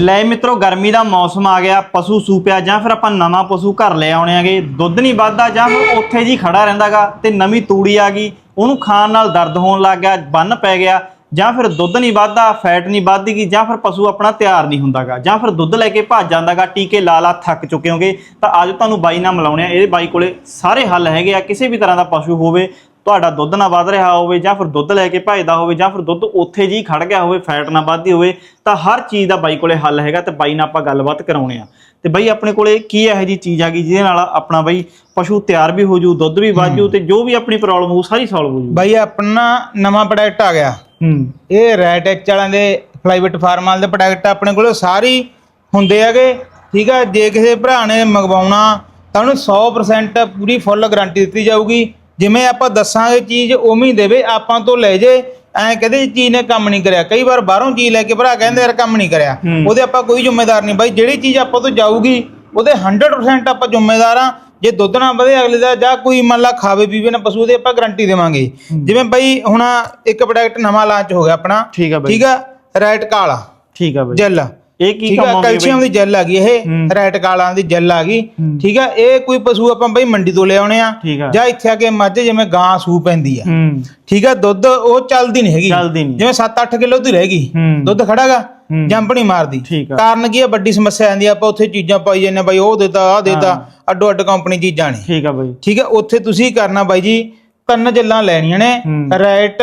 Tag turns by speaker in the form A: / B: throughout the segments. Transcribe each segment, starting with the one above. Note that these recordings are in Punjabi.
A: ਲੈ ਮਿੱਤਰੋ, ਗਰਮੀ ਦਾ ਮੌਸਮ ਆ ਗਿਆ, ਪਸ਼ੂ ਸੂਪਿਆ ਜਾਂ ਫਿਰ ਆਪਾਂ ਨਵਾਂ ਪਸ਼ੂ ਘਰ ਲੈ ਆਉਣੇ ਆਗੇ। ਦੁੱਧ ਨਹੀਂ ਵੱਧਦਾ ਜਾਂ ਫਿਰ ਉੱਥੇ ਜੀ ਖੜਾ ਰਹਿੰਦਾਗਾ ਤੇ ਨਵੀਂ ਤੂੜੀ ਆ ਗਈ, ਉਹਨੂੰ ਖਾਣ ਨਾਲ ਦਰਦ ਹੋਣ ਲੱਗ ਗਿਆ, ਬੰਨ ਪੈ ਗਿਆ, ਜਾਂ ਫਿਰ ਦੁੱਧ ਨਹੀਂ ਵੱਧਦਾ, ਫੈਟ ਨਹੀਂ ਵੱਧਦੀਗੀ ਜਾਂ ਫਿਰ ਪਸ਼ੂ ਆਪਣਾ ਤਿਆਰ ਨਹੀਂ ਹੁੰਦਾਗਾ, ਜਾਂ ਫਿਰ ਦੁੱਧ ਲੈ ਕੇ ਭੱਜ ਜਾਂਦਾਗਾ, ਟੀਕੇ ਲਾ ਲਾ ਥੱਕ ਚੁੱਕੇ ਹੋਗੇ। ਤਾਂ ਅੱਜ ਤੁਹਾਨੂੰ ਬਾਈ ਨਾਲ ਮਿਲਾਉਣੇ ਆ, ਇਹ ਬਾਈ ਕੋਲੇ ਸਾਰੇ ਹੱਲ ਹੈਗੇ ਆ, ਕਿਸੇ ਵੀ ਤਰ੍ਹਾਂ ਦਾ ਪਸ਼ੂ ਹੋਵੇ ਤੁਹਾਡਾ ਦੁੱਧ ਨਾ ਵੱਧ ਰਿਹਾ ਹੋਵੇ ਜਾਂ ਫਿਰ ਦੁੱਧ ਲੈ ਕੇ ਭਜਦਾ ਹੋਵੇ ਜਾਂ ਫਿਰ ਦੁੱਧ ਉੱਥੇ ਜੀ ਖੜ ਗਿਆ ਹੋਵੇ ਫੈਟ ਨਾ ਵੱਧਦੀ ਹੋਵੇ ਤਾਂ ਹਰ ਚੀਜ਼ ਦਾ ਬਾਈ ਕੋਲੇ ਹੱਲ ਹੈਗਾ ਤੇ ਬਾਈ ਨਾਲ ਆਪਾਂ ਗੱਲਬਾਤ ਕਰਾਉਣੇ ਆ। ਤੇ ਬਾਈ ਆਪਣੇ ਕੋਲੇ ਕੀ ਇਹੋ ਜੀ ਚੀਜ਼ ਆ ਗਈ ਜਿਹਦੇ ਨਾਲ ਆਪਣਾ ਬਾਈ ਪਸ਼ੂ ਤਿਆਰ ਵੀ ਹੋ ਜੂ ਦੁੱਧ ਵੀ ਵੱਧ ਜੂ ਤੇ ਜੋ ਵੀ ਆਪਣੀ ਪ੍ਰੋਬਲਮ ਹੋਊ ਸਾਰੀ ਸੋਲਵ ਹੋ ਜੂ
B: ਬਾਈ ਆਪਣਾ ਨਵਾਂ ਪ੍ਰੋਡਕਟ ਆ ਗਿਆ।
A: ਹੂੰ।
B: ਇਹ ਰੈਟੈਕ ਵਾਲਿਆਂ ਦੇ ਫਲਾਈਵਿਟ ਫਾਰਮ ਦੇ ਪ੍ਰੋਡਕਟ ਆਪਣੇ ਕੋਲ ਸਾਰੀ ਹੁੰਦੇ ਹੈਗੇ ਠੀਕ ਆ? ਜੇ ਕਿਸੇ ਭਰਾ ਨੇ ਮੰਗਵਾਉਣਾ ਤਾਂ ਉਹਨੂੰ 100% ਪੂਰੀ ਫੁੱਲ ਗਾਰੰਟੀ ਦਿੱਤੀ ਜਾਊਗੀ। ਜਿਵੇਂ ਆਪਾਂ ਦੱਸਾਂਗੇ ਚੀਜ਼ ਉਵੇਂ ਹੀ ਦੇਵੇ ਆਪਾਂ ਤੋਂ ਲੈ ਜੇ ਐਂ ਕਹਦੇ ਚੀਜ਼ ਨੇ ਕੰਮ ਨਹੀਂ ਕਰਿਆ। ਕਈ ਵਾਰ ਬਾਹਰੋਂ ਚੀਜ਼ ਲੈ ਕੇ ਭਰਾ ਕਹਿੰਦੇ ਯਾਰ ਕੰਮ ਨਹੀਂ ਕਰਿਆ। ਉਹਦੇ ਆਪਾਂ ਕੋਈ ਜ਼ਿੰਮੇਦਾਰ ਨਹੀਂ। ਬਾਈ ਜਿਹੜੀ ਚੀਜ਼ ਆਪਾਂ ਤੋਂ ਜਾਊਗੀ ਉਹਦੇ 100% ਆਪਾਂ ਜ਼ਿੰਮੇਦਾਰ ਆ ਜੇ ਦੁੱਧ ਨਾ ਵਧੇ ਅਗਲੇ ਦਾ ਜਾਂ ਕੋਈ ਮੰਨ ਲਾ ਖਾਵੇ ਪੀਵੇ ਨਾ ਪਸ਼ੂ ਦੇ ਆਪਾਂ ਗਾਰੰਟੀ ਦੇਵਾਂਗੇ। ਜਿਵੇਂ ਬਾਈ ਹੁਣ ਇੱਕ ਪ੍ਰੋਡਕਟ ਨਵਾਂ ਲਾਂਚ ਹੋ ਗਿਆ ਆਪਣਾ।
A: ਠੀਕ ਆ ਬਾਈ।
B: ਠੀਕ ਆ? ਰੈਟ ਕਾਲਾ।
A: ਠੀਕ ਆ ਬਾਈ।
B: ਜੈਲ।
A: ਇਹ ਕੀ
B: ਠੀਕ
A: ਕੰਮ
B: ਆ
A: ਆਉਂਦੀ
B: ਕੈਲਸ਼ੀਅਮ ਦੀ ਜੈਲ ਆ ਗਈ ਇਹ
A: ਹੂੰ।
B: ਰੈਟ ਕਾਲਾਂ ਦੀ ਜੈਲ ਆ ਗਈ
A: ਹੂੰ।
B: ਠੀਕ ਆ ਇਹ ਕੋਈ ਪਸ਼ੂ ਆਪਾਂ ਬਈ ਮੰਡੀ ਤੋਂ ਲੈ ਆਉਣੇ ਆ
A: ਠੀਕ ਆ
B: ਜਾਂ ਇੱਥੇ ਆ ਕੇ ਮੱਝ ਜਿਵੇਂ ਗਾਂ ਸੂ ਪੈਂਦੀ ਆ
A: ਹੂੰ
B: ਠੀਕ ਆ ਦੁੱਧ ਉਹ ਚੱਲਦੀ ਨਹੀਂ ਹੈਗੀ
A: ਚੱਲਦੀ ਨਹੀਂ।
B: ਜਿਵੇਂ 7-8 ਕਿਲੋ ਦੀ ਰਹਿ ਗਈ
A: ਹੂੰ।
B: ਦੁੱਧ ਖੜਾਗਾ
A: ਹੂੰ।
B: ਜੰਪ ਨਹੀਂ ਮਾਰਦੀ
A: ਠੀਕ ਆ।
B: ਕਾਰਨ ਕੀ ਆ ਵੱਡੀ ਸਮੱਸਿਆ ਆਂਦੀ ਆ ਆਪਾਂ ਉੱਥੇ ਚੀਜ਼ਾਂ ਪਾਈ ਜਾਂਦੇ ਬਾਈ ਉਹ ਦੇਤਾ ਆ ਦੇਤਾ ਅੱਡੋ ਅੱਡ ਕੰਪਨੀ ਚੀਜ਼ਾਂ ਨੇ
A: ਠੀਕ ਆ ਬਾਈ
B: ਠੀਕ ਹੈ ਉੱਥੇ ਤੁਸੀਂ ਕਰਨਾ ਬਾਈ ਜੀ ਤਿੰਨ ਜੱਲਾਂ ਲੈਣੀਆਂ ਨੇ
A: ਹੂੰ।
B: ਰੈਟ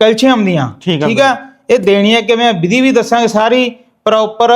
B: ਕੈਲਸ਼ੀਅਮ ਦੀਆਂ
A: ਠੀਕ ਆ
B: ਆ ਇਹ ਦੇਣੀਆਂ ਕਿਵੇਂ ਵਿਧੀ ਵੀ ਦੱਸਾਂਗੇ ਸਾਰੀ ਪ੍ਰੋਪਰ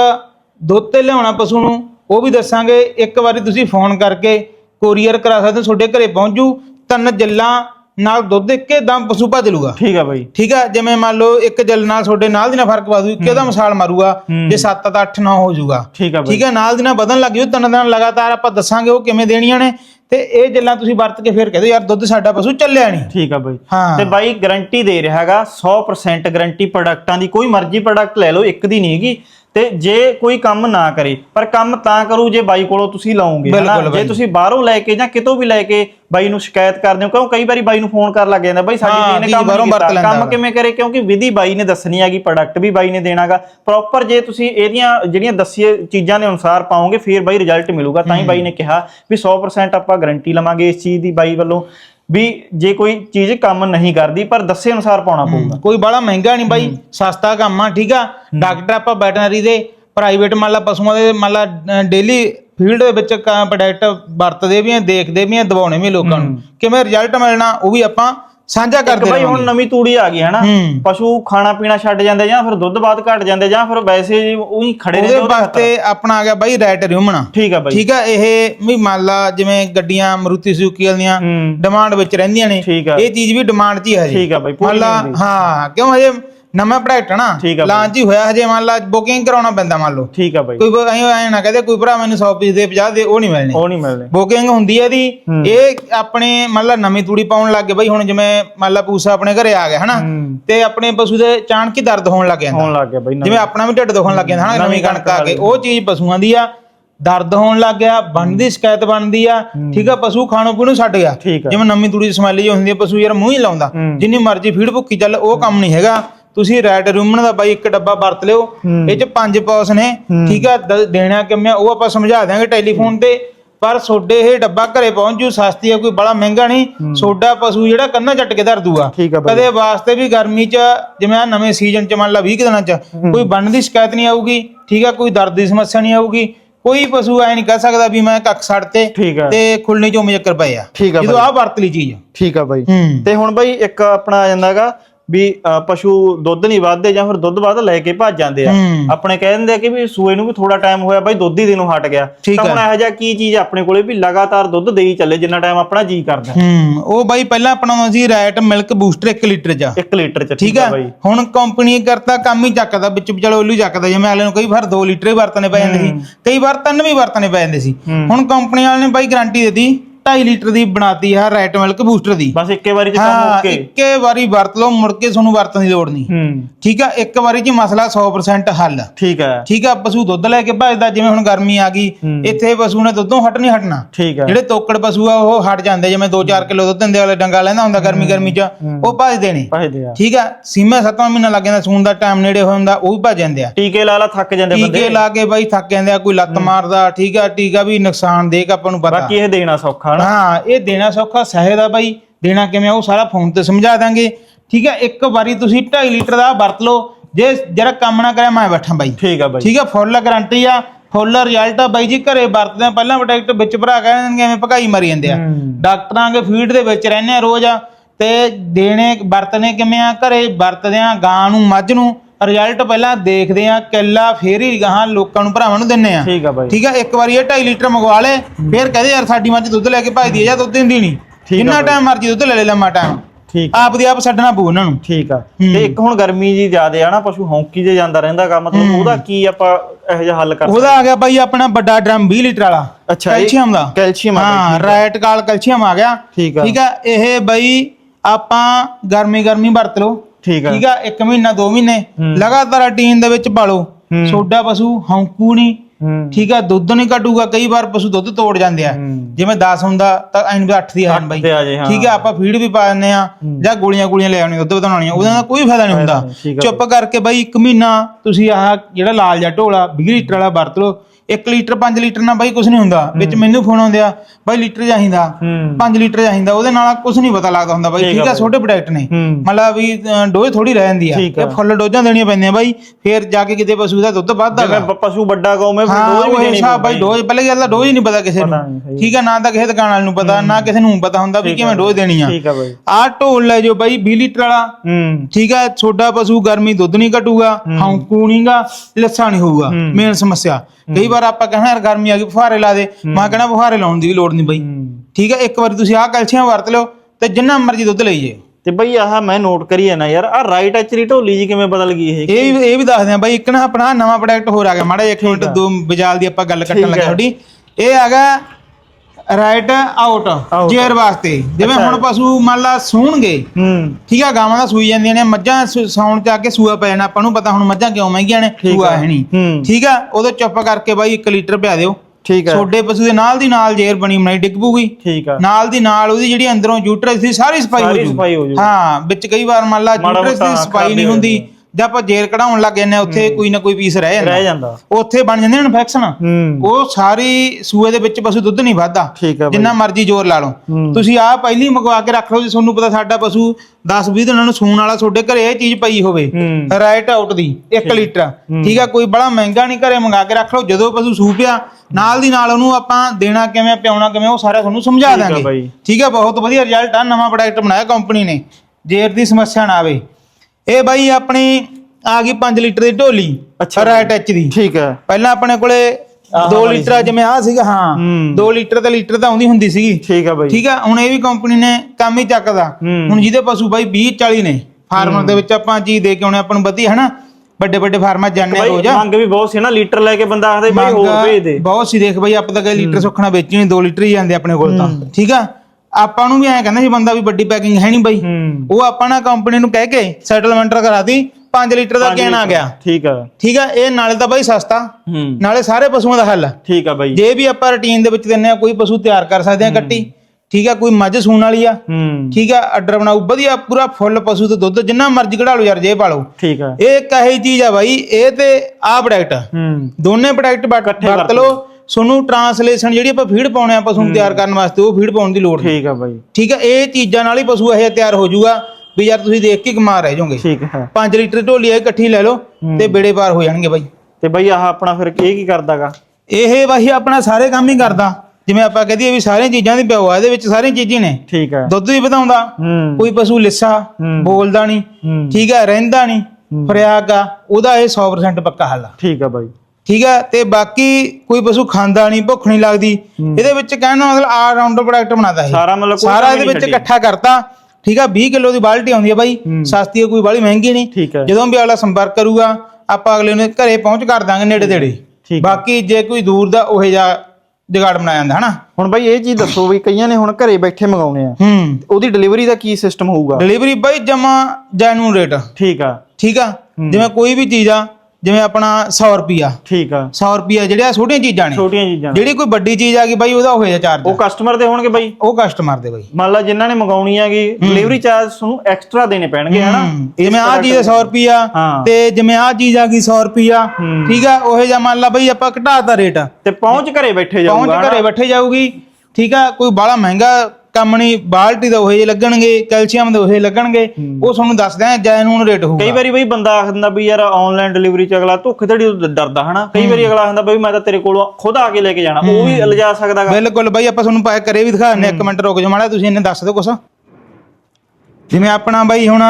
B: ਦੁੱਧ ਤੇ ਲਿਆਉਣਾ ਪਸ਼ੂ ਨੂੰ ਉਹ ਵੀ ਦੱਸਾਂਗੇ ਇੱਕ ਵਾਰੀ ਤੁਸੀਂ ਫੋਨ ਕਰਕੇ ਕੋਰੀਅਰ ਕਰਾ ਸਕਦੇ ਹੋ ਤੁਹਾਡੇ ਘਰੇ ਪਹੁੰਚੂ ਤਿੰਨ ਜੱਲਾਂ ਨਾਲ ਦੁੱਧ ਇੱਕੇ ਦਮ ਪਸ਼ੂ ਭੱਜ ਲੂਗਾ।
A: ਠੀਕ ਆ ਬਾਈ।
B: ਠੀਕ ਆ? ਜਿਵੇਂ ਮੰਨ ਲਓ ਇੱਕ ਜਲ ਨਾਲ ਤੁਹਾਡੇ ਨਾਲ ਦੀ ਨਾਲ ਫ਼ਰਕ ਪਾ ਦੂ ਇੱਕੇ ਦਾ ਮਿਸਾਲ ਮਾਰੂਗਾ। ਜੇ 7 ਤਾਂ 8 9 ਹੋ ਜਾਊਗਾ।
A: ਠੀਕ ਆ ਬਾਈ।
B: ਠੀਕ ਹੈ ਨਾਲ ਦੀ ਨਾਲ ਵਧਣ ਲੱਗ ਜੂ ਤਿੰਨ ਦਿਨ ਲਗਾਤਾਰ ਆਪਾਂ ਦੱਸਾਂਗੇ ਉਹ ਕਿਵੇਂ ਦੇਣੀਆਂ ਨੇ। ਤੇ ਇਹ ਜੱਲਾਂ ਤੁਸੀਂ ਵਰਤ ਕੇ ਫਿਰ ਕਹਦੇ ਯਾਰ ਦੁੱਧ ਸਾਡਾ ਪਸ਼ੂ ਚੱਲਿਆ ਨਹੀਂ।
A: ਠੀਕ ਆ ਬਾਈ।
B: ਹਾਂ।
A: ਤੇ ਬਾਈ ਗਾਰੰਟੀ ਦੇ ਰਿਹਾ ਹੈਗਾ 100% ਗਾਰੰਟੀ ਪ੍ਰੋਡਕਟਾਂ ਦੀ ਕੋਈ ਮਰਜ਼ੀ ਪ੍ਰੋਡਕਟ ਲੈ ਲਓ ਇੱਕ ਦੀ ਨਹੀਂ ਹੈਗੀ। ਤੇ ਜੇ ਕੋਈ ਕੰਮ ਨਾ ਕਰੇ ਪਰ ਕੰਮ ਤਾਂ ਕਰੂ ਜੇ ਬਾਈ ਕੋਲੋਂ ਤੁਸੀਂ ਲਾਓਗੇ ਹਨਾ? ਜੇ। ਤੁਸੀਂ ਬਾਹਰੋਂ ਲੈ ਕੇ ਜਾਂ ਕਿਤੋਂ ਵੀ ਲੈ ਕੇ ਬਾਈ ਨੂੰ ਸ਼ਿਕਾਇਤ ਕਰਦੇ ਹੋ ਕਿਉਂ ਕਈ ਵਾਰੀ ਬਾਈ ਨੂੰ ਫੋਨ ਕਰ ਲੱਗ ਜਾਂਦਾ ਬਾਈ ਸਾਡੀ ਨੇ ਕੰਮ ਕੀਤਾ ਕੰਮ। ਕਿਵੇਂ ਕਰੇ? ਕਿਉਂਕਿ ਵਿਧੀ ਬਾਈ ਨੇ ਦੱਸਣੀ ਹੈਗੀ ਪ੍ਰੋਡਕਟ ਵੀ ਬਾਈ ਨੇ ਦੇਣਾਗਾ। ਪ੍ਰੋਪਰ ਜੇ ਤੁਸੀਂ ਇਹਦੀਆਂ ਜਿਹੜੀਆਂ ਦੱਸੀਏ ਚੀਜ਼ਾਂ ਦੇ ਅਨੁਸਾਰ ਪਾਓਗੇ ਫਿਰ ਬਾਈ ਰਿਜ਼ਲਟ ਮਿਲੂਗਾ। ਤਾਂ ਹੀ ਬਾਈ ਨੇ ਕਿਹਾ ਵੀ 100% ਆਪਾਂ ਗਾਰੰਟੀ ਲਵਾਂਗੇ ਇਸ ਚੀਜ਼ ਦੀ ਬਾਈ ਵੱਲੋਂ। ਵੀ ਜੇ ਕੋਈ ਚੀਜ਼ ਕੰਮ ਨਹੀਂ ਕਰਦੀ ਪਰ ਦੱਸੇ ਅਨੁਸਾਰ ਪਾਉਣਾ ਪਊਗਾ।
B: ਕੋਈ ਬੜਾ ਮਹਿੰਗਾ ਨਹੀਂ ਬਾਈ ਸਸਤਾ ਕੰਮ ਆ ਠੀਕ ਆ? ਡਾਕਟਰ ਆਪਾਂ ਵੈਟਰਨਰੀ ਦੇ ਪ੍ਰਾਈਵੇਟ ਮੰਨ ਲਾ ਪਸ਼ੂਆਂ ਦੇ ਮੰਨ ਲਾ ਡੇਲੀ ਫੀਲਡ ਦੇ ਵਿੱਚ ਪ੍ਰੋਡਕਟ ਵਰਤਦੇ ਵੀ ਆ ਦੇਖਦੇ ਵੀ ਆ ਦਵਾਉਣੇ ਵੀ ਲੋਕਾਂ ਨੂੰ। ਕਿਵੇਂ ਰਿਜ਼ਲਟ ਮਿਲਣਾ ਉਹ ਵੀ ਆਪਾਂ ਸਾਂਝਾ ਕਰਦੇ
A: ਬਾਈ ਹੁਣ ਨਵੀਂ ਤੂੜੀ ਆ ਗਈ ਹੈ ਨਾ
B: ਹੂੰ।
A: ਪਸ਼ੂ ਖਾਣਾ ਪੀਣਾ ਛੱਡ ਜਾਂਦੇ ਜਾਂ ਫਿਰ ਦੁੱਧ ਬਾਅਦ ਘਟ ਜਾਂਦੇ ਜਾਂ ਫਿਰ ਵੈਸੇ ਉਹੀ ਖੜੇ ਰਹਿੰਦੇ ਉਹਦਾ।
B: ਵਾਸਤੇ ਆਪਣਾ ਆ ਗਿਆ ਬਾਈ ਰੈਟ ਰਿਊਮਣਾ
A: ਠੀਕ ਆ ਬਾਈ
B: ਠੀਕ ਆ ਇਹ ਵੀ ਮੰਨ ਲਾ ਜਿਵੇਂ ਗੱਡੀਆਂ ਮਰੂਤੀ ਸੁਜ਼ੂਕੀ ਵਾਲੀਆਂ ਡਿਮਾਂਡ ਵਿੱਚ ਰਹਿੰਦੀਆਂ ਨੇ। ਇਹ ਚੀਜ਼ ਵੀ ਡਿਮਾਂਡ 'ਚ ਹੀ ਹੈ ਜੀ
A: ਠੀਕ ਆ ਬਾਈ,
B: ਮੰਨ ਲਾ। ਹਾਂ ਕਿਉਂ ਹਜੇ ਨਵਾਂ ਪ੍ਰੋਡਕਟ ਨਾ
A: ਠੀਕ ਆ ਬਾਈ।
B: ਲਾਂਚ ਹੀ ਹੋਇਆ ਹਜੇ ਮੰਨ ਲਾ ਬੁਕਿੰਗ ਕਰਾਉਣਾ ਪੈਂਦਾ ਮੰਨ ਲਓ।
A: ਠੀਕ ਆ ਬਾਈ।
B: ਕੋਈ ਐਂ ਐਂ ਨਾ ਕਹਦੇ ਕੋਈ ਭਰਾ ਮੈਨੂੰ 100 ਪੀਸ ਦੇ 50 ਦੇ ਉਹ ਨਹੀਂ ਮਿਲਣੇ।
A: ਉਹ ਨਹੀਂ ਮਿਲਦੇ
B: ਬੁਕਿੰਗ ਹੁੰਦੀ ਹੈ ਦੀ
A: ਹੂੰ।
B: ਇਹ ਆਪਣੇ ਮੰਨ ਲਾ ਨਵੀਂ ਤੂੜੀ ਪਾਉਣ ਲੱਗ ਗਏ ਬਈ ਹੁਣ ਜਿਵੇਂ ਮੰਨ ਲਾ ਪੂਸਾ ਆਪਣੇ ਘਰੇ ਆ ਗਿਆ ਹਨਾ?
A: ਹੂੰ।
B: ਤੇ ਆਪਣੇ ਪਸ਼ੂ ਦੇ ਚਾਣਕੀ ਦਰਦ ਹੋਣ ਲੱਗ ਜਾਂਦਾ।
A: ਹੋਣ ਲੱਗ ਗਿਆ ਬਾਈ ਨਵਾਂ।
B: ਜਿਵੇਂ ਆਪਣਾ ਵੀ ਢਿੱਡ ਦੁਖਣ ਲੱਗ ਜਾਂਦਾ ਹਨਾ? ਨਵੀਂ ਕਣਕ ਆ ਕੇ। ਉਹ ਚੀਜ਼ ਪਸ਼ੂਆਂ ਦੀ ਆ ਦਰਦ ਹੋਣ ਲੱਗ ਗਿਆ ਬਣਨ ਦੀ ਸ਼ਿਕਾਇਤ ਬਣਦੀ ਆ। ਠੀਕ ਆ ਪਸ਼ੂ ਖਾਣੋਂ ਪੀਣੋਂ ਛੱਡ ਗਿਆ।
A: ਠੀਕ ਆ।
B: ਜਿਵੇਂ ਨਵੀਂ ਤੂੜੀ ਦੀ ਸਮੈਲ ਹੁੰਦੀ ਆ ਪਸ਼ੂ ਯਾਰ ਮੂੰਹ ਹੀ ਲਾਉਂਦਾ।
A: ਹੂੰ।
B: ਜਿੰਨੀ ਮਰਜ਼ੀ ਫੀਡ ਭੁੱਖੀ ਚੱਲ ਉਹ ਕੰਮ ਨਹੀਂ ਹੈਗਾ। ਤੁਸੀਂ ਰੈਡ ਰੂਮਨ ਦਾ ਬਾਈ ਇੱਕ ਡੱਬਾ ਵਰਤ ਲਿਓ। ਇਹ ਚ ਪੰਜ ਪੌਸ ਨੇ ਠੀਕ ਆ ਦ- ਦੇਣਾ ਕਿਵੇਂ ਆ, ਉਹ ਆਪਾਂ ਸਮਝਾ ਦਿਆਂਗੇ ਟੈਲੀਫੋਨ ਤੇ ਪਰ ਸੋਡੇ ਇਹ ਡੱਬਾ ਘਰੇ ਪਹੁੰਚ ਜੂ ਸਸਤੀ ਆ ਕੋਈ ਬੜਾ ਮਹਿੰਗਾ ਨਹੀਂ ਸੋਡਾ ਪਸ਼ੂ ਜਿਹੜਾ ਕੰਨਾ ਚੱਟ ਕੇ ਧਰ ਦੂਗਾ।
A: ਠੀਕ ਆ ਬਾਈ।
B: ਕਦੇ ਵਾਸਤੇ ਵੀ ਗਰਮੀ ਚ ਜਿਵੇਂ ਆ ਨਵੇਂ ਸੀਜ਼ਨ ਚ ਮੰਨ ਲਾ 20 ਕੁ ਦਿਨਾਂ ਚ ਕੋਈ ਬਣਨ ਦੀ ਸ਼ਿਕਾਇਤ ਨਹੀਂ ਆਊਗੀ ਠੀਕ ਆ ਕੋਈ ਦਰਦ ਦੀ ਸਮੱਸਿਆ ਨਹੀਂ ਆਊਗੀ ਕੋਈ ਪਸ਼ੂ ਐ ਨਹੀਂ ਕਹਿ ਸਕਦਾ ਵੀ ਮੈਂ ਕੱਖ ਛੱਡ ਤੇ
A: ਠੀਕ ਆ।
B: ਤੇ ਖੁੱਲਣੀ ਚੋਂ ਮੁਜੱਕਰ ਪਏ ਆ।
A: ਠੀਕ ਆ
B: ਜਦੋਂ ਆ ਵਰਤ ਲਈ ਚੀਜ਼।
A: ਠੀਕ ਆ ਬਾਈ।
B: ਹੂੰ।
A: ਤੇ ਹੁਣ ਬਾਈ ਇੱਕ ਆਪਣਾ ਆ ਜਾਂਦਾਗਾ ਵੀ ਅ, ਪਸ਼ੂ ਦੁੱਧ ਨਹੀਂ ਵੱਧਦੇ ਜਾਂ ਫਿਰ ਦੁੱਧ ਵੱਧ ਲੈ ਕੇ ਭੱਜ ਜਾਂਦੇ ਆ।
B: ਹੂੰ।
A: ਆਪਣੇ ਕਹਿ ਦਿੰਦੇ ਆ ਕਿ ਵੀ ਸੂਏ ਨੂੰ ਵੀ ਥੋੜਾ ਟਾਈਮ ਹੋਇਆ ਬਾਈ ਦੁੱਧ ਹੀ ਦੇਣੋਂ ਹਟ ਗਿਆ।
B: ਠੀਕ
A: ਤਾਂ ਹੁਣ ਇਹੋ ਜਿਹਾ ਕੀ ਚੀਜ਼ ਆਪਣੇ ਕੋਲੇ ਵੀ ਲਗਾਤਾਰ ਦੁੱਧ ਦੇਈ ਚੱਲੇ ਜਿੰਨਾ ਟਾਈਮ ਆਪਣਾ ਜੀ ਕਰਦਾ।
B: ਹੂੰ ਉਹ ਬਾਈ ਪਹਿਲਾਂ ਆਪਣਾ ਸੀ ਰੈਟ ਮਿਲਕ ਬੂਸਟਰ 1 ਲੀਟਰ ਚ।
A: 1 ਲੀਟਰ ਚ
B: ਠੀਕ ਆ
A: ਬਾਈ।
B: ਹੁਣ ਕੰਪਨੀ ਕਰਤਾ ਕੰਮ ਹੀ ਚੱਕਦਾ ਵਿੱਚ ਵਿਚਾਲੇ ਉੱਲੂ ਚੱਕਦਾ। ਜਿਵੇਂ ਅਗਲੇ ਨੂੰ ਕਈ ਵਾਰ 2 ਲੀਟਰ ਹੀ ਵਰਤਣੇ ਪੈ ਜਾਂਦੇ ਸੀ ਕਈ ਵਾਰ ਤਿੰਨ ਵੀ ਵਰਤਣੇ ਪੈ ਜਾਂਦੇ ਸੀ। ਹੁਣ ਕੰਪਨੀ ਵਾਲੇ ਨੇ ਬਾਈ ਗਾਰੰਟੀ ਦਿੱਤੀ 2.5 ਲੀਟਰ ਦੀ ਬਣਾਤੀ ਆ ਰਾਈਟ ਮਿਲਕ ਬੂਸਟਰ ਦੀ।
A: ਬਸ ਇੱਕੇ ਵਾਰੀ ਚ ਕੰਮ
B: ਹਾਂ
A: ਓਕੇ
B: ਇੱਕੇ ਵਾਰੀ ਵਰਤ ਲਓ ਮੁੜ ਕੇ ਤੁਹਾਨੂੰ ਵਰਤਣ ਦੀ ਲੋੜ ਨਹੀਂ।
A: ਹੂੰ।
B: ਠੀਕ ਆ ਇੱਕ ਵਾਰੀ 'ਚ ਮਸਲਾ 100% ਹੱਲ।
A: ਠੀਕ ਹੈ
B: ਠੀਕ ਆ ਪਸ਼ੂ ਦੁੱਧ ਲੈ ਕੇ ਭੱਜਦਾ ਜਿਵੇਂ ਹੁਣ ਗਰਮੀ ਆ ਗਈ
A: ਹੂੰ।
B: ਇੱਥੇ ਪਸ਼ੂ ਨੇ ਦੁੱਧੋਂ ਹਟ ਨਹੀਂ ਹਟਣਾ।
A: ਠੀਕ ਹੈ
B: ਜਿਹੜੇ ਤੋਕੜ ਪਸ਼ੂ ਆ ਉਹ ਹਟ ਜਾਂਦੇ ਜਿਵੇਂ 2-4 ਕਿਲੋ ਦੁੱਧ ਦਿੰਦੇ ਵਾਲੇ ਡੰਗਾ ਲੈਂਦਾ ਹੁੰਦਾ ਗਰਮੀ ਗਰਮੀ 'ਚ ਉਹ ਭੱਜਦੇ ਨੇ।
A: ਭਜਦੇ ਆ।
B: ਠੀਕ ਆ ਸੀਮਾ 7ਵਾਂ ਮਹੀਨਾ ਲੱਗ ਜਾਂਦਾ ਸੂਣ ਦਾ ਟਾਈਮ ਨੇੜੇ ਹੋ ਜਾਂਦਾ ਉਹ ਵੀ ਭੱਜ ਜਾਂਦੇ ਆ।
A: ਟੀਕੇ ਲਾ ਲਾ ਥੱਕ ਜਾਂਦੇ ਬੰਦੇ।
B: ਟੀਕੇ ਲਾ ਕੇ ਬਾਈ ਥੱਕ ਜਾਂਦੇ ਆ ਕੋਈ ਲੱਤ ਮਾਰਦਾ ਠੀਕ ਆ ਟੀਕਾ ਵੀ ਨੁਕਸਾਨ ਦੇਗਾ ਆਪਾਂ ਨੂੰ ਪਤਾ।
A: ਬਾਕੀ ਇਹ ਦੇਣਾ ਸੌਖਾ। ਹਨਾ
B: ਹਾਂ ਇਹ ਦੇਣਾ ਸੌਖਾ ਸਹਿਜ ਦਾ ਬਾਈ। ਦੇਣਾ ਕਿਵੇਂ ਆ ਉਹ ਸਾਰਾ ਫੋਨ ਤੇ ਸਮਝਾ ਦਾਂਗੇ। ਠੀਕ ਆ ਇੱਕ ਵਾਰੀ ਤੁਸੀਂ 2.5 ਲੀਟਰ ਦਾ ਵਰਤ ਲਓ। ਜੇ ਜਰਾ ਕੰਮ ਨਾ ਕਰਿਆ ਮੈਂ ਬੈਠਾ ਬਾਈ।
A: ਠੀਕ ਆ ਬਾਈ।
B: ਠੀਕ ਆ ਫੁੱਲ ਗਾਰੰਟੀ ਆ। ਫੁੱਲ ਰਿਜ਼ਲਟ ਆ ਬਾਈ ਜੀ ਘਰੇ ਵਰਤਦੇ ਆ। ਪਹਿਲਾਂ ਪ੍ਰੋਡਕਟ ਵਿੱਚ ਭਰਾ ਕੇ ਦੇਣਗੇ ਐਵੇਂ ਭਗਾਈ ਮਾਰੀ ਜਾਂਦੇ ਆ।
A: ਹੂੰ।
B: ਡਾਕਟਰਾਂ ਦੇ ਫੀਡ ਦੇ ਵਿੱਚ ਰਹਿੰਦੇ ਆ ਰੋਜ਼। ਆ ਤੇ ਦੇਣੇ ਵਰਤਨੇ ਕਿਵੇਂ ਆ? ਘਰੇ ਵਰਤਦੇ ਆ ਗਾਂ ਨੂੰ ਮੱਝ ਨੂੰ। ਰਿਜ਼ਲਟ ਪਹਿਲਾਂ ਦੇਖਦੇ ਆ ਕਿੱਲਾ ਫੇਰ ਹੀ ਗਾਂ ਲੋਕਾਂ ਨੂੰ ਭਰਾਵਾਂ ਨੂੰ ਦਿੰਨੇ ਆ
A: ਠੀਕ ਆ ਬਾਈ।
B: ਠੀਕ ਆ ਇੱਕ ਵਾਰੀ ਇਹ 2.5 ਲੀਟਰ ਮੰਗਵਾ ਲੈ ਫੇਰ ਕਹਦੇ ਯਾਰ ਸਾਡੀ ਮੱਝ ਦੁੱਧ ਲੈ ਕੇ ਭਜਦੀ ਆ ਜਾਂ ਦੁੱਧ ਦਿੰਦੀ ਨਹੀਂ। ਜਿੰਨਾ। ਟਾਈਮ ਮਰਜ਼ੀ ਦੁੱਧ ਲੈ ਲੈ ਲੰਮਾ ਟਾਈਮ
A: ਠੀਕ
B: ਆਪ ਦੀ ਆਪ ਛੱਡਣਾ ਪਊ ਉਹਨਾਂ ਨੂੰ।
A: ਠੀਕ ਆ। ਤੇ ਇੱਕ ਹੁਣ ਗਰਮੀ ਜੀ ਜ਼ਿਆਦੇ ਆ ਨਾ ਪਸ਼ੂ ਹੌਂਕੀ ਜੇ ਜਾਂਦਾ ਰਹਿੰਦਾਗਾ ਮਤਲਬ ਉਹਦਾ ਕੀ ਆਪਾਂ ਇਹੋ ਜਿਹਾ ਹੱਲ ਕਰ
B: ਉਹਦਾ ਆ ਗਿਆ ਬਾਈ ਆਪਣਾ ਵੱਡਾ ਡਰਮ 20 ਲੀਟਰ ਵਾਲਾ
A: ਅੱਛਾ,
B: ਕੈਲਸ਼ੀਅਮ ਦਾ।
A: ਕੈਲਸ਼ੀਅਮ ਆ
B: ਹਾਂ। ਰਾਈਟ ਕਾਲ ਕੈਲਸ਼ੀਅਮ ਆ ਗਿਆ।
A: ਠੀਕ ਆ।
B: ਠੀਕ ਆ ਇਹ ਬਾਈ ਆਪਾਂ ਗਰਮੀ ਗਰਮੀ ਵਰਤ ਲਓ।
A: ਠੀਕ ਆ
B: ਠੀਕ ਆ 1 ਮਹੀਨਾ 2 ਮਹੀਨੇ। ਲਗਾਤਾਰ ਰੂਟੀਨ ਦੇ ਵਿੱਚ ਪਾਲੋ। ਸੋਡਾ ਪਸ਼ੂ ਹੌਂਕੂ ਨਹੀਂ ਠੀਕ ਆ ਦੁੱਧ ਨਹੀਂ ਕੱਢੂਗਾ ਕਈ ਵਾਰ ਪਸ਼ੂ ਦੁੱਧ ਤੋੜ ਜਾਂਦੇ ਆ। ਜਿਵੇਂ 10 ਹੁੰਦਾ ਤਾਂ ਐਨ ਵੀ 8 ਦੀ
A: ਅੱਠ
B: ਬਾਈ। ਠੀਕ ਆ ਆਪਾਂ ਫੀਡ ਵੀ ਪਾ ਦਿੰਦੇ ਆ ਜਾਂ ਗੋਲੀਆਂ ਗੋਲੀਆਂ ਲੈ ਆਉਣੀਆਂ ਦੁੱਧ ਵਧਾਉਣੀਆਂ ਉਹਦਾ ਦਾ ਕੋਈ ਫਾਇਦਾ ਨਹੀਂ ਹੁੰਦਾ। ਚੁੱਪ ਕਰਕੇ ਬਾਈ 1 ਮਹੀਨਾ ਤੁਸੀਂ ਆਹ ਜਿਹੜਾ ਲਾਲ ਜਾਂ ਢੋਲਾ 20 ਲੀਟਰ ਵਾਲਾ ਵਰਤ ਲਓ 1 ਲੀਟਰ 5 ਲੀਟਰ ਨਾਲ ਬਾਈ ਕੁਝ ਨਹੀਂ ਹੁੰਦਾ। ਵਿੱਚ ਮੈਨੂੰ ਫੋਨ ਆਉਂਦੇ ਆ ਬਾਈ ਲੀਟਰ ਚਾਹੀਦਾ
A: ਹੂੰ।
B: 5 ਲੀਟਰ ਚਾਹੀਦਾ ਉਹਦੇ ਨਾਲ ਕੁਝ ਨਹੀਂ ਪਤਾ ਲੱਗਦਾ ਹੁੰਦਾ ਬਾਈ
A: ਠੀਕ ਆ।
B: ਛੋਟੇ ਪ੍ਰੋਡਕਟ ਨੇ। ਮਤਲਬ ਵੀ ਡੋਜ਼ ਥੋੜੀ ਰਹਿ ਜਾਂਦੀ ਆ। ਇਹ ਫੁੱਲ ਡੋਜ਼ਾਂ ਦੇਣੀਆਂ ਪੈਂਦੀਆਂ ਬਾਈ ਫੇਰ ਜਾ ਕੇ ਕਿਤੇ ਪਸ਼ੂ ਦਾ ਦੁੱਧ ਵੱਧਦਾ
A: ਪਸ਼ੂ ਵੱਡਾ ਕੌਮੇ ਫਿਰ
B: ਹਾਂ
A: ਡੋਜ਼
B: ਉਹ
A: ਵੀ ਦੇਣੀ
B: ਹਿਸਾਬ ਬਾਈ ਡੋਜ਼ ਪਹਿਲੇ ਗੱਲ ਤਾਂ ਡੋਜ਼ ਹੀ ਨਹੀਂ ਪਤਾ ਕਿਸੇ
A: ਪਤਾ ਨਹੀਂ,
B: ਨੂੰ
A: ਸਹੀ
B: ਠੀਕ ਆ ਨਾ ਤਾਂ ਕਿਸੇ ਦੁਕਾਨ ਵਾਲੇ ਨੂੰ ਪਤਾ ਨਾ ਕਿਸੇ ਨੂੰ ਪਤਾ ਹੁੰਦਾ ਵੀ ਕਿਵੇਂ ਡੋਜ਼ ਦੇਣੀ ਆ।
A: ਠੀਕ ਆ ਬਾਈ।
B: ਆਹ ਢੋਲ ਲੈ ਜੋ ਬਾਈ 20 ਲੀਟਰ ਵਾਲਾ।
A: ਹੂੰ।
B: ਠੀਕ ਆ ਛੋਟਾ ਪਸ਼ੂ ਗਰਮੀ ਦੁੱਧ ਨਹੀਂ ਘਟੂਗਾ ਹੌਂਕੂ ਨਹੀਂਗਾ ਲੱਸਾ ਨਹੀਂ ਹੋਊਗਾ।
A: ਹੂੰ।
B: ਮੇਨ ਸਮੱਸਿਆ। ਕਈ ਵਾਰ ਆਪਾਂ ਕਹਿੰਦੇ ਯਾਰ ਗਰਮੀ ਆ ਗਈ ਫੁਹਾਰੇ ਲਾ ਦੇ। ਮੈਂ ਕਹਿੰਦਾ ਫੁਹਾਰੇ ਲਾਉਣ ਦੀ ਵੀ ਲੋੜ ਨਹੀਂ ਬਾਈ।
A: ਹੂੰ।
B: ਠੀਕ ਆ ਇੱਕ ਵਾਰੀ ਤੁਸੀਂ ਆਹ ਕੈਲਸ਼ੀਅਮ ਵਰਤ ਲਿਓ ਤੇ ਜਿੰਨਾ ਮਰਜ਼ੀ ਦੁੱਧ ਲਈ ਜੇ
A: ਤੇ ਬਈ ਆਹ ਮੈਂ ਨੋਟ ਕਰੀ ਨਾ ਯਾਰ ਆ ਰਾਈਟ ਐਚਰੀ ਢੋਲੀ ਜੀ ਕਿਵੇਂ ਬਦਲ ਗਈ ਇਹ?
B: ਇਹ ਵੀ ਇਹ ਵੀ ਦੱਸਦੇ ਆ ਬਾਈ ਇੱਕ ਨਾ ਆਪਣਾ ਨਵਾਂ ਪ੍ਰੋਡਕਟ ਹੋਰ ਆ ਗਿਆ ਮਾੜਾ ਇੱਕ ਮਿੰਟ ਦੋ ਬਜਾਲ ਦੀ ਆਪਾਂ ਗੱਲ ਕੱਟਣ ਲੱਗੇ
A: ਹੈ।
B: ਤੁਹਾਡੀ। ਇਹ ਹੈਗਾ ਰਾਈਟ ਆਊਟ। ਜੇਰ ਵਾਸਤੇ। ਜਿਵੇਂ ਹੁਣ ਪਸ਼ੂ ਮੰਨ ਲਾ ਸੂਣਗੇ
A: ਹੂੰ।
B: ਠੀਕ ਆ ਗਾਵਾਂ ਦਾ ਸੂਈ ਜਾਂਦੀਆਂ ਨੇ ਮੱਝਾਂ ਸੂ- ਸਾਉਣ ਚ ਆ ਕੇ ਸੂਆ ਪੈ ਜਾਣਾ ਆਪਾਂ ਨੂੰ ਪਤਾ ਹੁਣ ਮੱਝਾਂ ਕਿਉਂ ਮਹਿੰਗੀਆਂ ਨੇ ਸੂਆ। ਹੈ ਨਹੀਂ
A: ਹੂੰ।
B: ਠੀਕ ਆ ਉਦੋਂ ਚੁੱਪ ਕਰਕੇ ਬਾਈ 1 ਲੀਟਰ ਪਿਆ ਦਿਓ।
A: ਠੀਕ ਹੈ।
B: ਛੋਡੇ ਪਸ਼ੂ ਦੇ ਨਾਲ ਦੀ ਨਾਲ ਜੇਰ ਬਣੀ ਬਣਾਈ ਡਿੱਗ ਪੂਗੀ
A: ਠੀਕ ਆ
B: ਨਾਲ ਦੀ ਨਾਲ ਉਹਦੀ ਜਿਹੜੀ ਅੰਦਰੋਂ ਯੂਟਰਸ ਦੀ ਸਾਰੀ ਸਫ਼ਾਈ ਹੋ
A: ਸਾਰੀ
B: ਜੂ
A: ਸਫ਼ਾਈ ਹੋ
B: ਹਾਂ ਵਿੱਚ ਕਈ ਵਾਰ ਮੰਨ ਲਾ
A: ਮਾੜਾ
B: ਯੂਟਰਸ ਦੀ ਸਫ਼ਾਈ ਨਹੀਂ ਹੁੰਦੀ। ਜਾਂ ਆਪਾਂ ਜੇਰ ਕਢਾਉਣ ਲੱਗ ਜਾਂਦੇ ਹਾਂ, ਉੱਥੇ ਕੋਈ ਨਾ ਕੋਈ ਪੀਸ ਰਹਿ
A: ਰਹਿ
B: ਜਾਂਦਾ।
A: ਜਾਂਦਾ
B: ਉੱਥੇ ਬਣ ਜਾਂਦੇ ਨੇ ਇਨਫੈਕਸ਼ਨ
A: ਹੂੰ।
B: ਉਹ ਸਾਰੀ ਸੂਏ ਦੇ ਵਿੱਚ ਪਸ਼ੂ ਦੁੱਧ ਨਹੀਂ ਵੱਧਦਾ।
A: ਠੀਕ ਆ ਬਾਈ।
B: ਜਿੰਨਾ ਮਰਜ਼ੀ ਜ਼ੋਰ ਲਾ ਲਓ।
A: ਹੂੰ।
B: ਤੁਸੀਂ ਆਹ ਪਹਿਲੀ ਮੰਗਵਾ ਕੇ ਰੱਖ ਲਓ ਜੇ ਤੁਹਾਨੂੰ ਪਤਾ ਸਾਡਾ ਪਸ਼ੂ 10-20 ਦਿਨਾਂ ਨੂੰ ਸੂਣ ਵਾਲਾ ਤੁਹਾਡੇ ਘਰੇ ਇਹ ਚੀਜ਼ ਪਈ ਹੋਵੇ।
A: ਹੂੰ।
B: ਰਾਈਟ ਆਊਟ ਦੀ 1 ਲੀਟਰ। ਠੀਕ ਆ ਕੋਈ ਬੜਾ ਮਹਿੰਗਾ ਨਹੀਂ ਘਰੇ ਮੰਗਾ ਕੇ ਰੱਖ ਲਓ। ਜਦੋਂ ਪਸ਼ੂ ਸੂ ਪਿਆ ਨਾਲ ਦੀ ਨਾਲ ਉਹਨੂੰ ਆਪਾਂ ਦੇਣਾ ਕਿਵੇਂ ਪਿਆਉਣਾ ਕਿਵੇਂ ਉਹ ਸਾਰਾ ਤੁਹਾਨੂੰ ਸਮਝਾ
A: ਠੀਕ ਆ
B: ਦਾਂਗੇ।
A: ਬਾਈ।
B: ਠੀਕ ਆ ਬਹੁਤ ਵਧੀਆ ਰਿਜ਼ਲਟ ਆ। ਨਵਾਂ ਪ੍ਰੋਡਕਟ ਬਣਾਇਆ ਕੰਪਨੀ ਨੇ। ਜੇਰ ਦੀ ਸਮੱਸਿਆ ਨਾ ਆਵੇ। ਇਹ ਬਾਈ ਆਪਣੀ ਆ ਗਈ 5 ਲੀਟਰ ਦੀ ਢੋਲੀ
A: ਅੱਛਾ
B: ਰਾਈਟ ਐਚ ਦੀ।
A: ਠੀਕ ਹੈ।
B: ਪਹਿਲਾਂ ਆਪਣੇ ਕੋਲੇ
A: ਆਹ
B: 2
A: ਵਾਲੀ
B: ਲੀਟਰ ਜਿਵੇਂ ਆ ਸੀਗਾ ਹਾਂ।
A: ਹੂੰ।
B: 2 ਲੀਟਰ ਤੇ ਲੀਟਰ ਤਾਂ ਆਉਂਦੀ ਹੁੰਦੀ ਸੀਗੀ।
A: ਠੀਕ ਆ ਬਾਈ।
B: ਠੀਕ ਆ ਹੁਣ ਇਹ ਵੀ ਕੰਪਨੀ ਨੇ ਕੰਮ ਹੀ ਚੱਕਦਾ।
A: ਹੂੰ।
B: ਹੁਣ ਜਿਹਦੇ ਪਸ਼ੂ ਬਾਈ 20 40 ਨੇ ਫਾਰਮਰ ਦੇ ਵਿੱਚ ਆਪਾਂ ਚੀਜ਼ ਦੇ ਕੇ ਆਉਣੇ ਆਪਾਂ ਨੂੰ ਵਧੀਆ ਹਨਾ? ਵੱਡੇ ਵੱਡੇ ਫਾਰਮਾਂ ਜਾਣੇ
A: ਬਾਈ
B: ਰੋਜ਼।
A: ਮੰਗ ਵੀ ਬਹੁਤ ਸੀ ਨਾ ਲੀਟਰ ਲੈ ਕੇ ਬੰਦਾ ਆਖਦਾ ਬਾਈ ਹੋਰ ਭੇਜ ਦੇ।
B: ਬਹੁਤ ਸੀ ਦੇਖ ਬਾਈ ਆਪਾਂ ਤਾਂ ਕਹੇ ਲੀਟਰ ਸੁੱਖਣਾ ਵੇਚੀ ਨਹੀਂ 2 ਲੀਟਰ ਹੀ ਜਾਂਦੇ ਆਪਣੇ ਕੋਲ ਤਾਂ। ਠੀਕ ਆ? ਆਪਾਂ ਨੂੰ ਵੀ ਐਂ ਕਹਿੰਦਾ ਸੀ ਬੰਦਾ ਵੀ ਵੱਡੀ ਪੈਕਿੰਗ ਹੈ ਨਹੀਂ ਬਾਈ।
A: ਹੂੰ।
B: ਉਹ ਆਪਾਂ ਨਾ ਕੰਪਨੀ ਨੂੰ ਕਹਿ ਕੇ ਸੈਟਲਮੈਂਟ ਕਰਾਤੀ 5 ਲੀਟਰ ਦਾ ਕਹਿਣ ਆ ਗਿਆ।
A: ਠੀਕ ਆ।
B: ਠੀਕ ਆ ਇਹ ਨਾਲੇ ਤਾਂ ਬਾਈ ਸਸਤਾ।
A: ਹੂੰ।
B: ਨਾਲੇ ਸਾਰੇ ਪਸ਼ੂਆਂ ਦਾ ਹੱਲ। ਆ
A: ਠੀਕ ਆ ਬਾਈ।
B: ਜੇ ਵੀ ਆਪਾਂ ਰੁਟੀਨ ਦੇ ਵਿੱਚ ਦਿੰਨੇ ਆ ਕੋਈ ਪਸ਼ੂ ਤਿਆਰ ਕਰ ਸਕਦੇ ਆ ਕੱਟੀ। ਠੀਕ ਆ ਕੋਈ ਮੱਝ ਸੂਣ ਵਾਲੀ ਆ।
A: ਹੂੰ।
B: ਠੀਕ ਆ ਆਰਡਰ ਬਣਾਓ। ਵਧੀਆ ਪੂਰਾ ਫੁੱਲ ਪਸ਼ੂ ਤੇ ਦੁੱਧ ਜਿੰਨਾ ਮਰਜ਼ੀ ਕਢਾ ਲਓ ਯਾਰ ਜੇ ਪਾਲੋ।
A: ਠੀਕ ਆ।
B: ਇਹ ਕਹੇ ਚੀਜ਼ ਆ ਬਾਈ ਇਹ ਤੇ ਆਹ ਪ੍ਰੋਡਕਟ
A: ਹੂੰ।
B: ਦੋਨੇ ਪ੍ਰੋਡਕਟ
A: ਇਕੱਠੇ
B: ਵਰਤ ਲਓ। ਤੁਹਾਨੂੰ ਟਰਾਂਸਲੇਸ਼ਨ ਜਿਹੜੀ ਆਪਾਂ ਫੀਡ ਪਾਉਣੇ ਆ ਪਸ਼ੂ ਨੂੰ ਤਿਆਰ ਕਰਨ ਵਾਸਤੇ ਉਹ ਫੀਡ ਪਾਉਣ ਦੀ ਲੋੜ ਨਹੀਂ।
A: ਠੀਕ ਆ ਬਾਈ।
B: ਠੀਕ ਆ ਇਹ ਚੀਜ਼ਾਂ ਨਾਲ ਹੀ ਪਸ਼ੂ ਇਹ ਤਿਆਰ ਹੋ ਜਾਊਗਾ ਵੀ ਯਾਰ ਤੁਸੀਂ ਦੇਖ ਕੇ ਕਮਾ ਰਹਿ ਜਾਓਗੇ।
A: ਠੀਕ ਹੈ।
B: 5 ਲੀਟਰ ਢੋਲੀ ਇਹ ਇਕੱਠੀ ਲੈ ਲਓ ਤੇ ਬੇੜੇ ਪਾਰ ਹੋ ਜਾਣਗੇ ਬਾਈ।
A: ਤੇ ਬਾਈ ਆਹ ਆਪਣਾ ਫਿਰ ਇਹ ਕੀ ਕਰਦਾਗਾ?
B: ਇਹ ਵਾਹੀ ਆਪਣਾ ਸਾਰੇ ਕੰਮ ਹੀ ਕਰਦਾ। ਜਿਵੇਂ ਆਪਾਂ ਕਹਦੇ ਵੀ ਸਾਰੀਆਂ ਚੀਜ਼ਾਂ ਦੀ ਪਿਓ ਆ ਇਹਦੇ ਵਿੱਚ ਸਾਰੀਆਂ ਚੀਜ਼ਾਂ ਨੇ।
A: ਠੀਕ ਹੈ।
B: ਦੁੱਧ ਵੀ ਵਧਾਉਂਦਾ
A: ਹੂੰ।
B: ਕੋਈ ਪਸ਼ੂ ਲਿੱਸਾ
A: ਹੂੰ।
B: ਬੋਲਦਾ ਨਹੀਂ।
A: ਹੂੰ।
B: ਠੀਕ ਹੈ ਰਹਿੰਦਾ ਨਹੀਂ ਫਰਿਆਗ ਆ ਉਹਦਾ ਇਹ 100% ਪੱਕਾ ਹੱਲ ਆ।
A: ਠੀਕ ਆ ਬਾਈ।
B: ਠੀਕ ਹੈ ਤੇ ਬਾਕੀ ਕੋਈ ਪਸ਼ੂ ਖਾਂਦਾ ਨਹੀਂ ਭੁੱਖ ਨਹੀਂ ਲੱਗਦੀ। ਇਹਦੇ ਵਿੱਚ ਕਹਿਣ ਦਾ ਮਤਲਬ ਆਲ ਰਾਉਂਡਰ ਪ੍ਰੋਡਕਟ ਬਣਾਦਾ ਹੈ
A: ਸਾਰਾ ਮਤਲਬ ਕੋਈ
B: ਸਾਰਾ ਇਹਦੇ ਵਿੱਚ। ਇਕੱਠਾ ਕਰਤਾ। ਠੀਕ ਆ? 20 ਕਿਲੋ ਦੀ ਬਾਲਟੀ ਆਉਂਦੀ ਹੈ ਬਾਈ। ਸਸਤੀ ਕੋਈ ਬਾਲੀ ਮਹਿੰਗੀ ਨਹੀਂ ਜਦੋਂ ਵੀ ਅਗਲਾ ਸੰਪਰਕ ਕਰੂਗਾ ਆਪਾਂ ਅਗਲੇ ਨੂੰ ਘਰੇ ਪਹੁੰਚ ਕਰ ਦਾਂਗੇ ਨੇੜੇ ਤੇੜੇ। ਬਾਕੀ ਜੇ ਕੋਈ ਦੂਰ ਦਾ ਉਹ ਜਾ ਜਗਾੜ ਬਣਾਇਆ ਜਾਂਦਾ ਹਨਾ?
A: ਹੁਣ ਬਾਈ ਇਹ ਚੀਜ਼ ਦੱਸੋ ਵੀ ਕਈਆਂ ਨੇ ਹੁਣ ਘਰੇ ਬੈਠੇ ਮੰਗਾਉਣੇ ਆ।
B: ਹੂੰ।
A: ਉਹਦੀ ਡਿਲੀਵਰੀ ਦਾ ਕੀ ਸਿਸਟਮ ਹੋਊਗਾ?
B: ਡਿਲੀਵਰੀ ਬਾਈ ਜਮਾ ਜੈਨੂਨ ਰੇਟ
A: ਠੀਕ ਆ।
B: ਠੀਕ ਆ? ਜਿਵੇਂ ਕੋਈ ਵੀ ਚੀਜ਼ ਆ ਜਿਵੇਂ ਆਪਣਾ 100 ਰੁਪਿਆ
A: ਠੀਕ ਆ।
B: 100 ਰੁਪਿਆ ਜਿਹੜੀਆਂ ਛੋਟੀਆਂ ਚੀਜ਼ਾਂ ਨੇ
A: ਛੋਟੀਆਂ ਚੀਜ਼ਾਂ
B: ਜਿਹੜੀ ਕੋਈ ਵੱਡੀ ਚੀਜ਼ ਆ ਗਈ ਬਾਈ ਉਹਦਾ ਹੋਇਆ ਚਾਰਜ
A: ਉਹ ਕਸਟਮਰ ਦੇ ਹੋਣਗੇ ਬਾਈ।
B: ਉਹ ਕਸਟਮਰ ਦੇ ਬਾਈ।
A: ਮੰਨ ਲਾ ਜਿਨ੍ਹਾਂ ਨੇ ਮੰਗਾਉਣੀ ਹੈਗੀ ਡਿਲੀਵਰੀ ਚਾਰਜ ਤੁਹਾਨੂੰ ਐਕਸਟਰਾ ਦੇਣੇ ਪੈਣਗੇ ਹਨਾ?
B: ਜਿਵੇਂ ਆ ਚੀਜ਼ 100 ਰੁਪਿਆ
A: ਹਾਂ।
B: ਤੇ ਜਿਵੇਂ ਆ ਚੀਜ਼ ਆ ਗਈ 100 ਰੁਪਿਆ। ਠੀਕ ਆ? ਉਹ ਜਿਹਾ ਮੰਨ ਲਾ ਬਈ ਆਪਾਂ ਘਟਾਤਾ ਰੇਟ
A: ਤੇ ਪਹੁੰਚ ਘਰੇ ਬੈਠੇ
B: ਪਹੁੰਚ
A: ਜਾਊਗਾ
B: ਘਰੇ ਬੈਠੇ ਜਾਊਗੀ ਠੀਕ ਆ? ਕੋਈ ਬਾਹਲਾ ਮਹਿੰਗਾ ਕੰਮ ਨਹੀਂ ਬਾਲਟੀ ਦਾ ਉਹੇ ਲੱਗਣਗੇ ਕੈਲਸ਼ੀਅਮ ਦੇ ਉਹੇ ਲੱਗਣਗੇ ਉਹ ਤੁਹਾਨੂੰ ਦੱਸਦੇ ਆ ਜੈਨੂਨ ਰੇਟ ਹੋਊਗਾ।
A: ਕਈ ਵਾਰੀ ਬਈ ਬੰਦਾ ਆਖਦਾ ਵੀ ਯਾਰ ਆਨਲਾਈਨ ਡਿਲੀਵਰੀ ਚ ਅਗਲਾ ਧੋਖੇਧੜੀ ਤੋਂ ਡਰਦਾ ਹਨਾ। ਕਈ ਵਾਰੀ ਅਗਲਾ ਆਖਦਾ ਬਈ ਮੈਂ ਤਾਂ ਤੇਰੇ ਕੋਲੋਂ ਖੁਦ ਆ ਕੇ ਲੈ ਕੇ ਜਾਣਾ ਉਹ ਵੀ ਲਿਜਾ ਸਕਦਾਗਾ
B: ਬਿਲਕੁਲ ਬਾਈ ਆਪਾਂ ਤੁਹਾਨੂੰ ਪਾਇਆ ਕਰੇ ਵੀ ਦਿਖਾ ਦਿੰਦੇ। ਇੱਕ ਮਿੰਟ ਰੁਕ ਜਾਓ ਮਾੜਾ ਤੁਸੀਂ ਇਹਨੇ ਦੱਸ ਦਿਓ ਕੁਛ। ਜਿਵੇਂ ਆਪਣਾ ਬਾਈ ਹੁਣ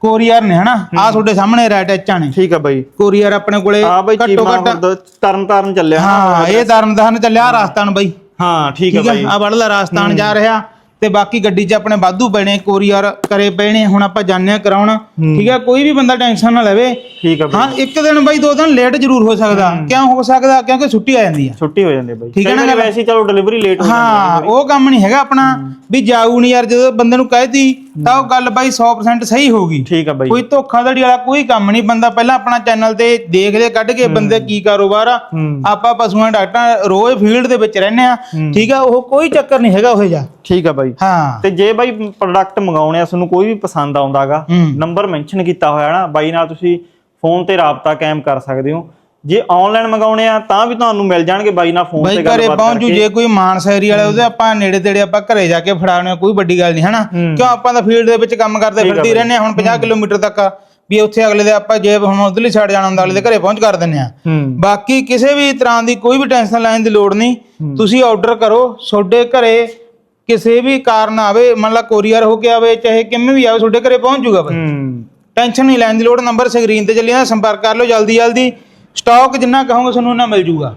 B: ਕੋਰੀਅਰ ਨੇ ਹਨਾ ਆ ਤੁਹਾਡੇ ਸਾਹਮਣੇ ਰੈਟ ਐਚਾਂ ਨੇ।
A: ਠੀਕ ਆ ਬਾਈ।
B: ਕੋਰੀਅਰ ਆਪਣੇ ਕੋਲੇ ਘੱਟੋ ਘੱਟ
A: ਤਰਨ ਤਾਰਨ ਚੱਲਿਆ
B: ਹਾਂ ਇਹ ਤਰਨਤਾਰਨ ਚੱਲਿਆ ਰਾਜਸਥਾਨ ਬਾਈ।
A: ਹਾਂ ਠੀਕ ਆ ਬਾਈ।
B: ਆ ਵੜਲਾ ਰਾਜਸਥਾਨ ਜਾ ਰਿਹਾ। ਤੇ ਬਾਕੀ ਗੱਡੀ 'ਚ ਆਪਣੇ ਵਾਧੂ ਪੈਣੇ ਕੋਰੀਅਰ ਕਰੇ ਪੈਣੇ ਹੁਣ ਆਪਾਂ ਜਾਣਦੇ ਆ ਕਰਾਉਣ। ਠੀਕ ਆ ਕੋਈ ਵੀ ਬੰਦਾ ਟੈਨਸ਼ਨ ਨਾ ਲਵੇ।
A: ਠੀਕ ਆ
B: ਹਾਂ ਇੱਕ ਦਿਨ ਬਾਈ ਦੋ ਦਿਨ ਲੇਟ ਜ਼ਰੂਰ ਹੋ ਸਕਦਾ। ਕਿਉਂ ਹੋ ਸਕਦਾ? ਕਿਉਂਕਿ ਛੁੱਟੀ ਆ ਜਾਂਦੀ ਆ।
A: ਛੁੱਟੀ ਹੋ ਜਾਂਦੀ ਆ ਬਾਈ।
B: ਠੀਕ ਹੈ ਨਾ
A: ਵੈਸੇ ਹੀ ਚਲੋ ਡਿਲੀਵਰੀ ਲੇਟ ਹੋ ਜਾਂਦੀ
B: ਹਾਂ ਉਹ ਕੰਮ ਨਹੀਂ ਹੈਗਾ ਆਪਣਾ। ਵੀ ਜਾਊ ਨਹੀਂ ਯਾਰ ਜਦੋਂ ਬੰਦੇ ਨੂੰ ਕਹਿਤੀ ਤਾਂ ਉਹ ਗੱਲ ਬਾਈ 100% ਸਹੀ ਹੋਊਗੀ।
A: ਠੀਕ ਆ ਬਾਈ।
B: ਕੋਈ ਧੋਖਾਧੜੀ ਵਾਲਾ ਕੋਈ ਕੰਮ ਨਹੀਂ ਬੰਦਾ। ਪਹਿਲਾਂ ਆਪਣਾ ਚੈਨਲ ਤੇ ਦੇਖ ਲੈ ਕੱਢ ਕੇ ਬੰਦੇ ਕੀ ਕਾਰੋਬਾਰ ਆ। ਆਪਾਂ ਪਸ਼ੂਆਂ ਡਾਕਟਰ ਰੋਜ਼ ਫੀਲਡ ਦੇ ਵਿੱਚ ਰਹਿੰਦੇ ਆ। ਠੀਕ ਆ ਉਹ ਕੋਈ ਚੱਕਰ ਨਹੀਂ ਹੈਗਾ ਉਹ ਜਾ
A: ਠੀਕ ਆ ਬਾਈ।
B: ਹਾਂ।
A: ਤੇ ਜੇ ਬਾਈ ਪ੍ਰੋਡਕਟ ਮੰਗਾਉਣੇ ਆ ਤੁਹਾਨੂੰ ਕੋਈ ਵੀ ਪਸੰਦ ਆਉਂਦਾਗਾ। ਨੰਬਰ ਮੈਂਸ਼ਨ ਕੀਤਾ ਹੋਇਆ ਨਾ ਬਾਈ ਨਾਲ ਤੁਸੀਂ ਫੋਨ ਤੇ ਰਾਬਤਾ ਕਾਇਮ ਕਰ ਸਕਦੇ ਹੋ। ਜੇ ਆਨਲਾਈਨ ਮੰਗਾਉਣੇ ਆ ਤਾਂ ਵੀ ਤੁਹਾਨੂੰ ਮਿਲ ਜਾਣਗੇ ਬਾਈ ਨਾਲ ਫੋਨ
B: ਬਾਈ
A: ਤੇ
B: ਘਰੇ
A: ਗੱਲਬਾਤ
B: ਪਹੁੰਚੂ
A: ਕਰਕੇ।
B: ਜੇ ਕੋਈ ਮਾਨਸਾ ਏਰੀਆ ਵਾਲੇ ਉਹਦੇ ਆਪਾਂ ਨੇੜੇ ਤੇੜੇ ਆਪਾਂ ਘਰੇ ਜਾ ਕੇ ਫੜਾਉਣੇ ਕੋਈ ਵੱਡੀ ਗੱਲ ਨਹੀਂ ਹਨਾ?
A: ਹੂੰ।
B: ਕਿਉਂ ਆਪਾਂ ਤਾਂ ਫੀਲਡ ਦੇ ਵਿੱਚ ਕੰਮ ਕਰਦੇ ਫਿਰਦੇ ਹੀ ਰਹਿੰਦੇ ਆ ਹੁਣ 50 ਕਿਲੋਮੀਟਰ ਤੱਕ ਆ, ਵੀ ਉੱਥੇ ਅਗਲੇ ਦੇ ਆਪਾਂ ਜੇ ਹੁਣ ਉਧਰਲੀ ਸਾਈਡ ਜਾਣਾ ਹੁੰਦਾ ਅਗਲੇ ਦੇ ਘਰੇ ਪਹੁੰਚ ਕਰ ਦਿੰਦੇ ਆ।
A: ਹੂੰ।
B: ਬਾਕੀ ਕਿਸੇ ਵੀ ਤਰ੍ਹਾਂ ਦੀ ਕੋਈ ਵੀ ਟੈਨਸ਼ਨ ਲੈਣ ਦੀ ਲੋੜ ਨਹੀਂ ਤੁਸੀਂ ਆਰਡਰ ਕਰੋ ਤੁਹਾਡੇ ਘਰੇ ਕਿਸੇ ਵੀ ਕਾਰਨ ਆਵੇ ਮੰਨ ਲਾ ਕੋਰੀਅਰ ਹੋ ਕੇ ਆਵੇ ਚਾਹੇ ਕਿਵੇਂ ਵੀ ਆਵੇ ਤੁਹਾਡੇ ਘਰੇ ਪਹੁੰਚ ਜਾਊਗਾ ਬਾਈ।
A: ਹੂੰ।
B: ਟੈਨਸ਼ਨ ਨਹੀਂ ਲੈਣ ਦੀ ਲੋੜ ਨੰਬਰ ਸਕਰੀਨ ਤੇ ਚੱਲੀ ਜਾਂਦਾ ਸੰਪਰਕ ਕਰ ਲਓ ਜਲਦੀ ਜਲਦੀ ਸਟਾਕ ਜਿੰਨਾ ਕਹੋਗੇ ਤੁਹਾਨੂੰ ਉਹਨਾਂ ਮਿਲ ਜੂਗਾ।